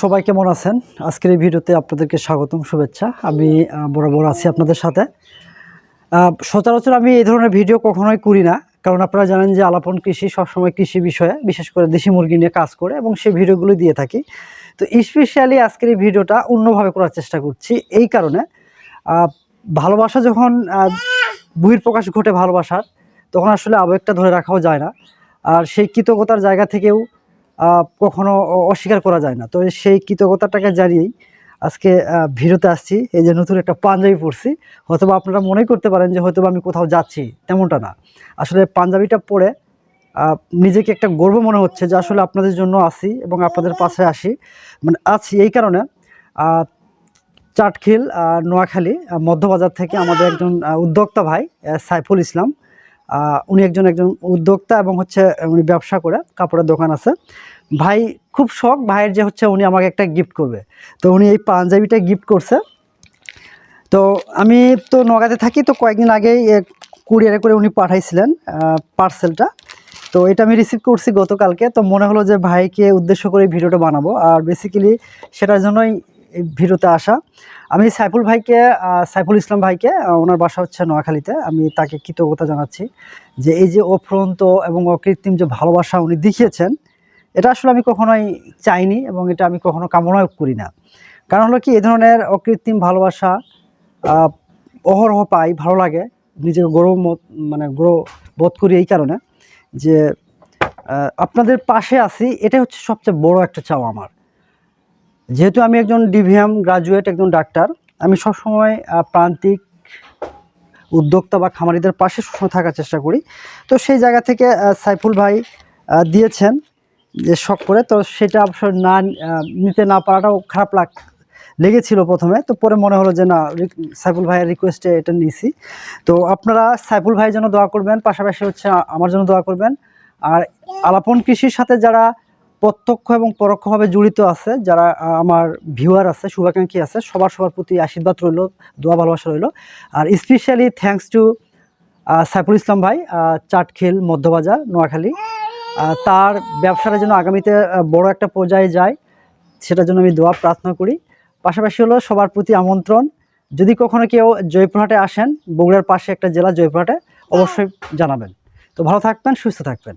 সবাই কেমন আছেন? আজকের এই ভিডিওতে আপনাদেরকে স্বাগতম, শুভেচ্ছা। আমি বরাবর আছি আপনাদের সাথে। সচরাচর আমি এই ধরনের ভিডিও কখনোই করি না, কারণ আপনারা জানেন যে আলাপন কৃষি সবসময় কৃষি বিষয়ে, বিশেষ করে দেশি মুরগি নিয়ে কাজ করে এবং সেই ভিডিওগুলো দিয়ে থাকি। তো স্পেশালি আজকের এই ভিডিওটা অন্যভাবে করার চেষ্টা করছি, এই কারণে ভালোবাসা যখন বহির প্রকাশ ঘটে ভালোবাসার, তখন আসলে আবেগটা ধরে রাখাও যায় না। আর সেই কৃতজ্ঞতার জায়গা থেকেও কখনো অস্বীকার করা যায় না। তো সেই কৃতজ্ঞতাটাকে জানিয়েই আজকে আহ, ভিডিওতে আসছি। এই যে নতুন একটা পাঞ্জাবি পরছি। হয়তোবা আপনারা মনে করতে পারেন যে হয়তোবা আমি কোথাও যাচ্ছি তেমনটা না। আসলে পাঞ্জাবিটা পরে নিজেকে একটা গর্ব মনে হচ্ছে যে আসলে আপনাদের জন্য আসি এবং আপনাদের পাশে আসি। মানে আছি এই কারণে চাটখিল নোয়াখালী মধ্যবাজার থেকে আমাদের একজন উদ্যোক্তা ভাই সাইফুল ইসলাম। উনি একজন একজন উদ্যোক্তা এবং হচ্ছে উনি ব্যবসা করে, কাপড়ের দোকান আছে। ভাই খুব শখ, ভাইয়ের যে হচ্ছে উনি আমাকে একটা গিফট করবে। তো উনি এই পাঞ্জাবিটা গিফট করছে। তো আমি তো নগাতে থাকি, তো কয়েকদিন আগেই কুরিয়ারে করে উনি পাঠাইছিলেন পার্সেলটা তো এটা আমি রিসিভ করছি গতকালকে। তো মনে হলো যে ভাইকে উদ্দেশ্য করে ভিডিওটা বানাবো। আর বেসিক্যালি সেটার জন্যই এই ভিডিওতে আসা। আমি সাইফুল ভাইকে সাইফুল ইসলাম ভাইকে ওনার বাসা হচ্ছে নোয়াখালীতে। আমি তাকে কৃতজ্ঞতা জানাচ্ছি যে এই যে অফ্রন্ত এবং অকৃত্রিম যে ভালোবাসা উনি দেখিয়েছেন, এটা আসলে আমি কখনোই চাইনি এবং এটা আমি কখনো কামনাও করি না। কারণ হলো কি এই ধরনের অকৃত্রিম ভালোবাসা অহরহ পাই, ভালো লাগে নিজেকে গৌরব মানে গৌরব বোধ করি এই কারণে যে আপনাদের পাশে আছি, এটাই হচ্ছে সবচেয়ে বড় একটা চাওয়া আমার। যেহেতু আমি একজন ডিভিএম গ্রাজুয়েট একজন ডাক্তার আমি সবসময় প্রান্তিক উদ্যোক্তা বা খামারিদের পাশে সবসময় থাকার চেষ্টা করি। তো সেই জায়গা থেকে সাইফুল ভাই দিয়েছেন যে শখ করে। তো সেটা অবশ্য না নিতে না পারাটাও খারাপ লাগ, লেগেছিল প্রথমে। তো পরে মনে হলো যে না সাইফুল ভাইয়ের রিকোয়েস্টে এটা নিয়েছি তো আপনারা সাইফুল ভাইয়ের জন্য দোয়া করবেন। পাশাপাশি হচ্ছে আমার জন্য দোয়া করবেন। আর আলাপন কৃষির সাথে যারা প্রত্যক্ষ এবং পরোক্ষভাবে জড়িত আছে, যারা আমার ভিউয়ার আছে, শুভাকাঙ্ক্ষী আছে, সবার সবার প্রতি আশীর্বাদ রইল, দোয়া ভালোবাসা রইল। আর specially thanks to Saiful Islam ভাই চাটখিল মধ্যবাজার, নোয়াখালী। তার ব্যবসাটা যেন আগামীতে বড় একটা পর্যায়ে যায়, সেটার জন্য আমি দোয়া প্রার্থনা করি। পাশাপাশি হলো সবার প্রতি আমন্ত্রণ। যদি কখনো কেউ জয়পুরহাটে আসেন, বগুড়ার পাশে একটা জেলা জয়পুরহাটে, অবশ্যই জানাবেন। তো ভালো থাকবেন, সুস্থ থাকবেন।